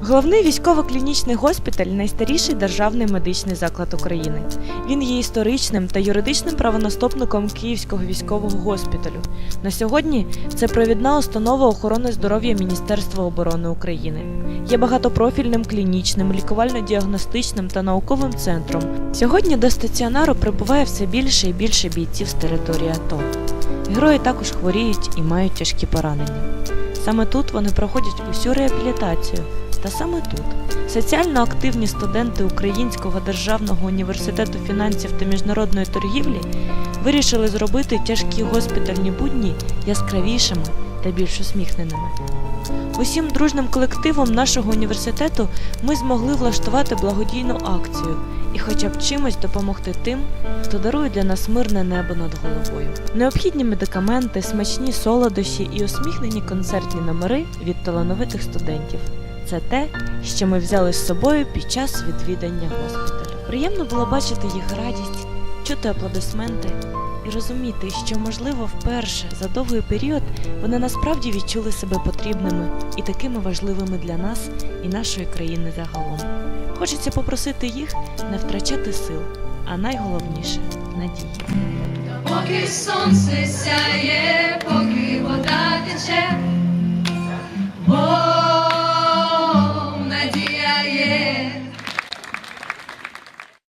Головний військово-клінічний госпіталь найстаріший державний медичний заклад України. Він є історичним та юридичним правонаступником Київського військового госпіталю. На сьогодні це провідна установа охорони здоров'я Міністерства оборони України. Є багатопрофільним клінічним, лікувально-діагностичним та науковим центром. Сьогодні до стаціонару прибуває все більше і більше бійців з території АТО. Герої також хворіють і мають тяжкі поранення. Саме тут вони проходять усю реабілітацію. Та саме тут соціально активні студенти Українського державного університету фінансів та міжнародної торгівлі вирішили зробити тяжкі госпітальні будні яскравішими та більш усміхненими. Усім дружним колективом нашого університету ми змогли влаштувати благодійну акцію і хоча б чимось допомогти тим, хто дарує для нас мирне небо над головою. Необхідні медикаменти, смачні солодощі і усміхнені концертні номери від талановитих студентів. Це те, що ми взяли з собою під час відвідання госпіталю. Приємно було бачити їх радість, чути аплодисменти і розуміти, що, можливо, вперше за довгий період вони насправді відчули себе потрібними і такими важливими для нас і нашої країни загалом. Хочеться попросити їх не втрачати сил, а найголовніше надії. Поки сонце сяє, поки